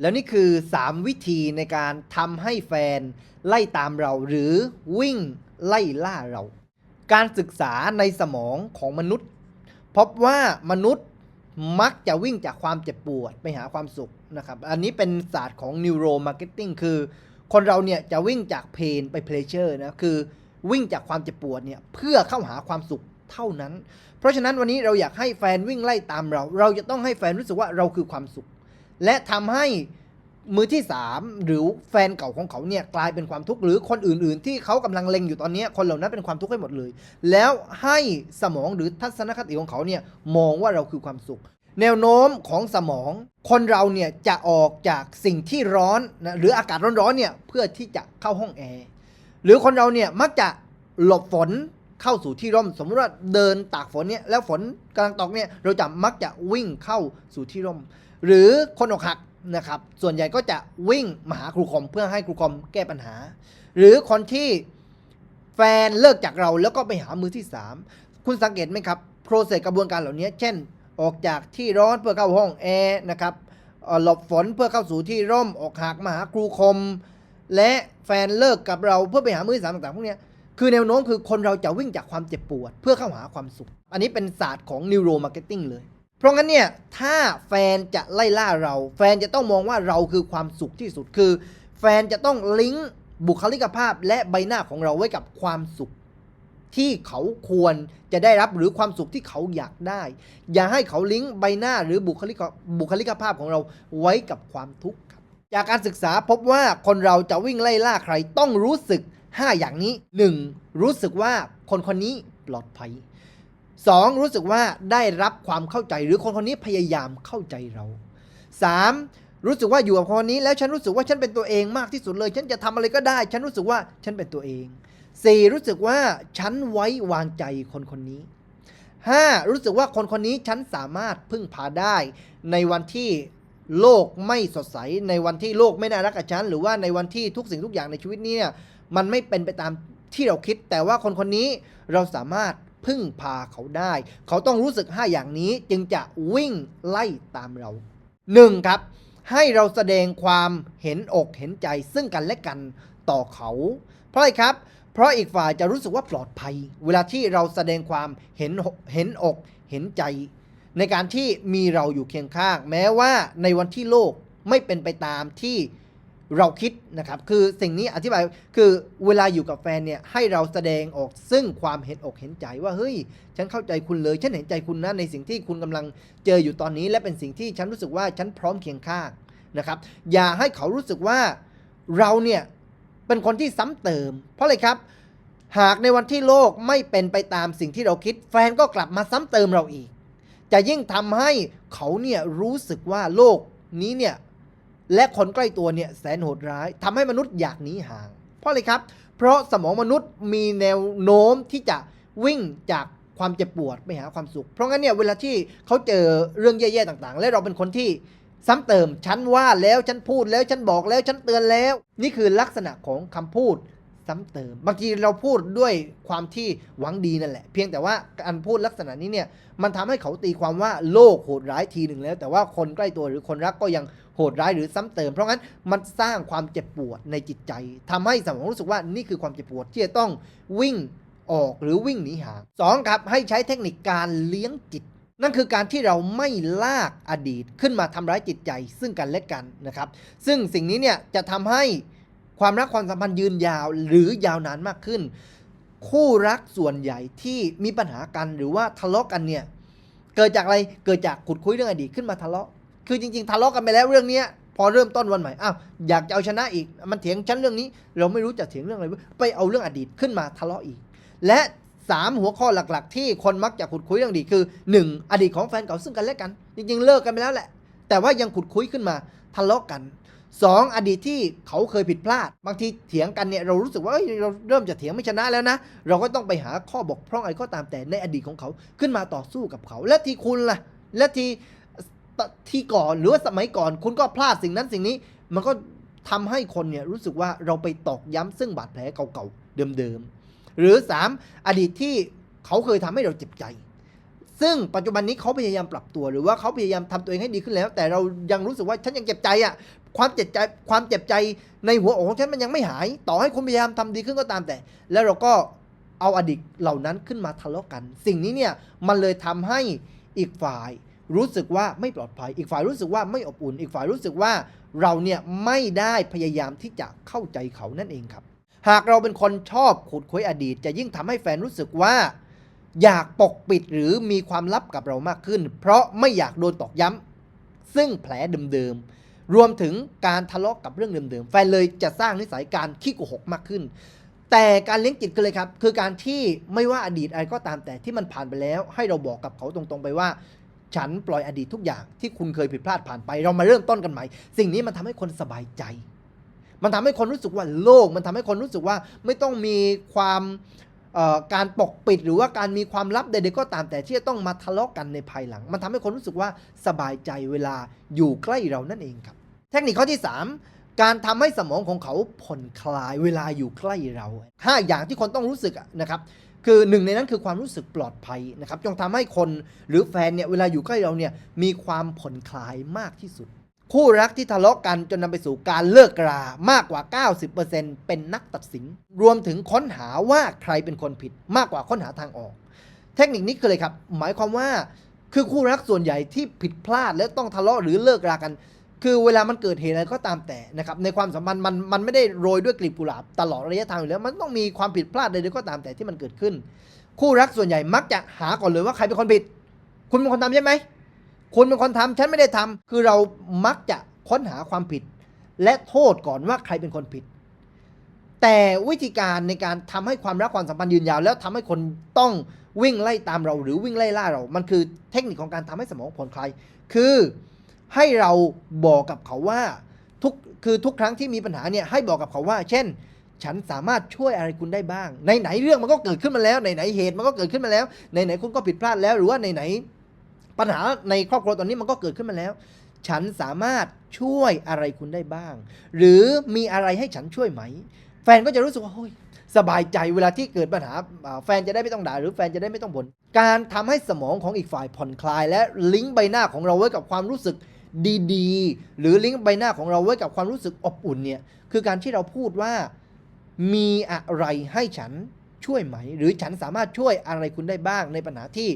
แล้วนี่คือ 3 วิธีในการทำให้แฟนไล่ตามเราหรือวิ่งไล่ล่าเรา การศึกษาในสมองของมนุษย์ พบว่ามนุษย์มักจะวิ่งจากความเจ็บปวดไปหาความสุขนะครับ อันนี้เป็นศาสตร์ของ neuro marketing คือ คนเราเนี่ยจะวิ่งจากเพนไป pleasure นะ คือวิ่งจากความเจ็บปวดเนี่ยเพื่อเข้าหาความสุขเท่านั้น เพราะฉะนั้นวันนี้เราอยากให้แฟนวิ่งไล่ตามเรา เราจะต้องให้แฟนรู้สึกว่าเราคือความสุข และทำให้มือที่ 3 หรือแฟนเก่าของเขาเนี่ยกลายเป็นความทุกข์หรือคนอื่น ๆ ที่เขากำลังเล็งอยู่ตอนนี้คนเหล่านั้นเป็นความทุกข์ให้หมดเลย แล้วให้สมองหรือทัศนคติของเขาเนี่ยมองว่าเราคือความสุข แนวโน้มของสมอง คนเราเนี่ยจะออกจากสิ่งที่ร้อนนะหรืออากาศร้อนๆเนี่ยเพื่อที่จะเข้าห้องแอร์หรือคนเราเนี่ยมักจะหลบฝนเข้าสู่ที่ร่ม สมมติว่าเดินตากฝนเนี่ยแล้วฝนกำลังตกเนี่ยเราจะมักจะวิ่งเข้าสู่ที่ร่ม หรือคนอกหักนะครับ ส่วนใหญ่ก็จะวิ่งมาหาครูคอมเพื่อให้ครูคอมแก้ปัญหา หรือคนที่แฟนเลิกจากเราแล้วก็ไปหามือที่ 3 คุณสังเกตไหมครับโปรเซสกระบวนการเหล่านี้ เช่น ออกจากที่ร้อนเพื่อเข้าห้องแอร์นะครับหลบฝนเพื่อเข้าสู่ที่ร่มออกหักมาหาครูคม และแฟนเลิกกับเราเพื่อไปหามือที่สามต่างๆพวกนี้คือแนวโน้มคือคนเราจะวิ่งจากความเจ็บปวด เพื่อเข้าหาความสุข อันนี้เป็นศาสตร์ของ neuro marketing เลย เพราะงั้นเนี่ยถ้าแฟนจะไล่ล่าเรา แฟนจะต้องมองว่าเราคือความสุขที่สุดคือ แฟนจะต้องลิงก์บุคลิกภาพและใบหน้าของเราไว้กับความสุข ที่เขาควรจะได้รับหรือความสุขที่เขาอยากได้ อย่าให้เขาลิงก์ใบหน้าหรือบุคลิกบุคลิกภาพของเราไว้กับความทุกข์ครับจากการศึกษาพบว่าคนเราจะวิ่งไล่ล่าใครต้องรู้สึก 5 อย่างนี้ 1. รู้สึกว่าคนคนนี้ปลอดภัย 2. รู้สึกว่าได้รับความเข้าใจหรือคนคนนี้พยายามเข้าใจเรา 3. รู้สึกว่าอยู่กับคนนี้แล้วฉันรู้สึกว่าฉันเป็นตัวเองมากที่สุดเลย ฉันจะทำอะไรก็ได้ ฉันรู้สึกว่าฉันเป็นตัวเอง 4. รู้สึกว่าฉันไว้วางใจคนคนนี้ 5. รู้สึกว่าคนคนนี้ฉันสามารถพึ่งพาได้ ในวันที่โลกไม่สดใส ในวันที่โลกไม่น่ารักกับฉัน หรือว่าในวันที่ทุกสิ่งทุกอย่างในชีวิตนี้เนี่ยมันไม่เป็นไปตามที่เราคิด แต่ว่าคนคนนี้เราสามารถ พึ่งพาเขาได้ เขาต้องรู้สึก 5 อย่างนี้จึงจะวิ่งไล่ตามเรา 1. ครับ ให้เราแสดงความเห็นอกเห็นใจซึ่งกันและกันต่อเขา เพราะอะไรครับ เพราะอีกฝ่ายจะรู้สึกว่าปลอดภัย เวลาที่เราแสดงความเห็นเห็นอกเห็นใจ ในการที่มีเราอยู่เคียงข้าง แม้ว่าในวันที่โลกไม่เป็นไปตามที่ เราคิดนะครับ คือสิ่งนี้อธิบายคือเวลาอยู่กับแฟนเนี่ยให้เราแสดงออกซึ่งความเห็นอกเห็นใจว่าเฮ้ย ฉันเข้าใจคุณเลยฉันเห็นใจคุณนะในสิ่งที่คุณกำลังเจออยู่ตอนนี้ และเป็นสิ่งที่ฉันรู้สึกว่าฉันพร้อมเคียงข้างนะครับ อย่าให้เขารู้สึกว่าเราเนี่ยเป็นคนที่ซ้ำเติม เพราะอะไรครับ หากในวันที่โลกไม่เป็นไปตามสิ่งที่เราคิด แฟนก็กลับมาซ้ำเติมเราอีก จะยิ่งทำให้เขาเนี่ยรู้สึกว่าโลกนี้เนี่ย และคนใกล้ตัวเนี่ยแสนโหดร้ายทำให้มนุษย์อยากหนีห่าง เพราะอะไรครับ เพราะสมองมนุษย์มีแนวโน้มที่จะวิ่งจากความเจ็บปวดไปหาความสุข เพราะงั้นเนี่ยเวลาที่เขาเจอเรื่องแย่ๆต่างๆ และเราเป็นคนที่ซ้ำเติมฉันว่าแล้วฉันพูดแล้วฉันบอกแล้วฉันเตือนแล้ว นี่คือลักษณะของคำพูดซ้ำเติมบางทีเราพูดด้วยความที่หวังดีนั่นแหละ เพียงแต่ว่าการพูดลักษณะนี้เนี่ยมันทำให้เขาตีความว่าโลกโหดร้ายทีหนึ่งแล้ว แต่ว่าคนใกล้ตัวหรือคนรักก็ยัง หดร้ายหรือซ้ำเติม เพราะงั้นมันสร้างความเจ็บปวดในจิตใจทำให้สมองรู้สึกว่านี่คือความเจ็บปวดที่จะต้องวิ่งออกหรือวิ่งหนีห่างสองครับให้ใช้เทคนิคการเลี้ยงจิต นั่นคือการที่เราไม่ลากอดีตขึ้นมาทำร้ายจิตใจ ซึ่งกันและกันนะครับ ซึ่งสิ่งนี้เนี่ยจะทำให้ความรักความสัมพันธ์ยืนยาวหรือยาวนานมากขึ้น คู่รักส่วนใหญ่ที่มีปัญหากันหรือว่าทะเลาะกันเนี่ยเกิดจากอะไรเกิดจากขุดคุยเรื่องอดีตขึ้นมาทะเลาะ คือจริง ๆ ทะเลาะกันไปแล้วเรื่องเนี้ยพอเริ่มต้นวันใหม่อ้าวอยากจะเอาชนะอีก มันเถียงฉันเรื่องนี้ เราไม่รู้จะเถียงเรื่องอะไรไปเอาเรื่องอดีตขึ้นมาทะเลาะอีก และสามหัวข้อหลักๆ ที่คนมักจะขุดคุยเรื่องอดีตคือหนึ่งอดีตของแฟนเก่าซึ่งกันและกัน จริง ๆ เลิกกันไปแล้วแหละ แต่ว่ายังขุดคุยขึ้นมาทะเลาะกันสองอดีตที่เขาเคยผิดพลาด บางทีเถียงกันเนี่ยเรารู้สึกว่าเเราเริ่มจะเถียงไม่ชนะแล้วนะ เราก็ต้องไปหาข้อบกพร่องอะไรก็ตามแต่ในอดีตของเขาขึ้นมาต่อสู้กับเขา และที่คุณล่ะ และที่ ที่ก่อนหรือว่าสมัยก่อน คุณก็พลาดสิ่งนั้นสิ่งนี้ มันก็ทำให้คนเนี่ยรู้สึกว่าเราไปตอกย้ำซึ่งบาดแผลเก่าๆเดิมๆ หรือสามอดีตที่เขาเคยทำให้เราเจ็บใจ ซึ่งปัจจุบันนี้เขาพยายามปรับตัว หรือว่าเขาพยายามทำตัวเองให้ดีขึ้นแล้ว แต่เรายังรู้สึกว่าฉันยังเจ็บใจอะความเจ็บใจความเจ็บใจในหัวอกของฉันมันยังไม่หาย ต่อให้คุณพยายามทำดีขึ้นก็ตามแต่ แล้วเราก็เอาอดีตเหล่านั้นขึ้นมาทะเลาะกัน สิ่งนี้เนี่ยมันเลยทำให้อีกฝ่าย รู้สึกว่าไม่ปลอดภัย อีกฝ่ายรู้สึกว่าไม่อบอุ่น อีกฝ่ายรู้สึกว่าเราเนี่ยไม่ได้พยายามที่จะเข้าใจเขานั่นเองครับ หากเราเป็นคนชอบขุดคุยอดีต จะยิ่งทำให้แฟนรู้สึกว่า อยากปกปิดหรือมีความลับกับเรามากขึ้น เพราะไม่อยากโดนตอกย้ำซึ่งแผลเดิมๆรวมถึงการทะเลาะกับเรื่องเดิมๆแฟนเลยจะสร้างนิสัยการขี้โกหกมากขึ้นแต่การเลี้ยงจิตกันเลยครับ คือการที่ไม่ว่าอดีตอะไรก็ตามแต่ที่มันผ่านไปแล้ว ให้เราบอกกับเขาตรงๆไปว่า ฉันปล่อยอดีตทุกอย่างที่คุณเคยผิดพลาดผ่านไป เรามาเริ่มต้นกันใหม่ สิ่งนี้มันทำให้คนสบายใจ มันทำให้คนรู้สึกว่าโลก มันทำให้คนรู้สึกว่าไม่ต้องมีความการปกปิดหรือว่าการมีความลับใดๆก็ตามแต่ที่จะต้องมาทะเลาะกันในภายหลัง มันทำให้คนรู้สึกว่าสบายใจเวลาอยู่ใกล้เรานั่นเองครับ เทคนิคข้อที่ 3 การทำให้สมองของเขาผ่อนคลายเวลาอยู่ใกล้เราห้าอย่างที่คนต้องรู้สึกนะครับคือหนึ่งในนั้นคือความรู้สึกปลอดภัยนะครับจงทำให้คนหรือแฟนเนี่ยเวลาอยู่ใกล้เราเนี่ยมีความผ่อนคลายมากที่สุด คู่รักที่ทะเลาะกันจนนำไปสู่การเลิกรามากกว่า 90%เป็นนักตัดสิน รวมถึงค้นหาว่าใครเป็นคนผิดมากกว่าค้นหาทางออก เทคนิคนี้คืออะไรครับ หมายความว่าคือคู่รักส่วนใหญ่ที่ผิดพลาดและต้องทะเลาะหรือเลิกรากัน คือเวลามันเกิดเหตุอะไรก็ตามแต่นะครับในความสัมพันธ์มันมันไม่ได้โรยด้วยกลีบกุหลาบตลอดระยะทางอยู่แล้ว มันต้องมีความผิดพลาดใดๆก็ตามแต่ที่มันเกิดขึ้น คู่รักส่วนใหญ่มักจะหาก่อนเลยว่าใครเป็นคนผิด คุณเป็นคนทำใช่ไหมคุณเป็นคนทำฉันไม่ได้ทำคือเรามักจะค้นหาความผิด และโทษก่อนว่าใครเป็นคนผิด แต่วิธีการในการทำให้ความรักความสัมพันธ์ยืนยาว แล้วทำให้คนต้องวิ่งไล่ตามเราหรือวิ่งไล่ล่าเรา มันคือเทคนิคของการทำให้สมองผ่อนคลายคือ ให้เราบอกกับเขาว่าทุกคือทุกครั้งที่มีปัญหาเนี่ยให้บอกกับเขาว่า เช่น ฉันสามารถช่วยอะไรคุณได้บ้างในไหนเรื่องมันก็เกิดขึ้นมาแล้วในไหนเหตุมันก็เกิดขึ้นมาแล้วในไหนคุณก็ผิดพลาดแล้ว หรือว่าในไหนปัญหาในครอบครัวตอนนี้มันก็เกิดขึ้นมาแล้ว ฉันสามารถช่วยอะไรคุณได้บ้าง หรือมีอะไรให้ฉันช่วยไหม แฟนก็จะรู้สึกว่าเฮ้ยสบายใจเวลาที่เกิดปัญหาแฟนจะได้ไม่ต้องด่าหรือแฟนจะได้ไม่ต้องบ่นการทำให้สมองของอีกฝ่ายผ่อนคลาย และลิงก์ใบหน้าของเราไว้กับความรู้สึก ดีๆ หรือลิงก์ใบหน้าของเราไว้กับความรู้สึกอบอุ่นเนี่ยคือการที่เราพูดว่ามีอะไรให้ฉันช่วยไหม หรือฉันสามารถช่วยอะไรคุณได้บ้างในปัญหาที่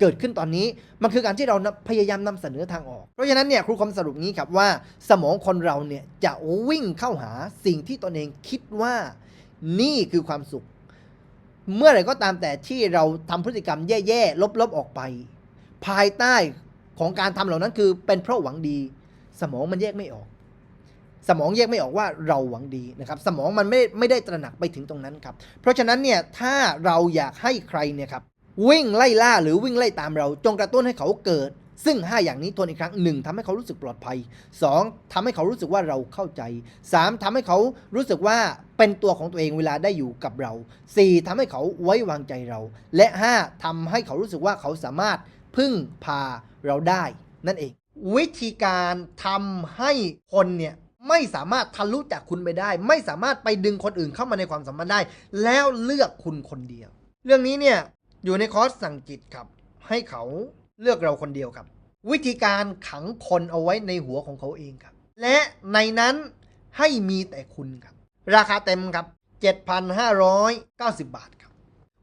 เกิดขึ้นตอนนี้มันคือการที่เราพยายามนำเสนอทางออก เพราะฉะนั้นเนี่ยครูคมสรุปงี้ครับว่า สมองคนเราเนี่ยจะวิ่งเข้าหาสิ่งที่ตนเองคิดว่านี่คือความสุข เมื่อไหร่ก็ตามแต่ที่เราทำพฤติกรรมแย่ๆลบๆออกไป ภายใต้ ของการทำเหล่านั้นคือเป็นเพราะหวังดี สมองมันแยกไม่ออก สมองแยกไม่ออกว่าเราหวังดีนะครับ สมองมันไม่ไม่ได้ตระหนักไปถึงตรงนั้นครับ เพราะฉะนั้นเนี่ยถ้าเราอยากให้ใครเนี่ยครับวิ่งไล่ล่าหรือวิ่งไล่ตามเรา จงกระตุ้นให้เขาเกิด ซึ่ง 5 อย่างนี้ทวนอีกครั้งหนึ่งทำให้เขารู้สึกปลอดภัย 2. ทำให้เขารู้สึกว่าเราเข้าใจ 3. ทำให้เขารู้สึกว่าเป็นตัวของตัวเองเวลาได้อยู่กับเรา 4. ทำให้เขาไว้วางใจเรา และ 5. ทำให้เขารู้สึกว่าเขาสามารถ พึ่งพาเราได้นั่นเอง วิธีการทำให้คนเนี่ยไม่สามารถทะลุจากคุณไปได้ ไม่สามารถไปดึงคนอื่นเข้ามาในความสัมพันธ์ได้ แล้วเลือกคุณคนเดียว เรื่องนี้เนี่ยอยู่ในคอร์สสั่งจิตครับ ให้เขาเลือกเราคนเดียวครับ วิธีการขังคนเอาไว้ในหัวของเขาเองครับ และในนั้นให้มีแต่คุณครับ ราคาเต็มครับ 7,590 บาท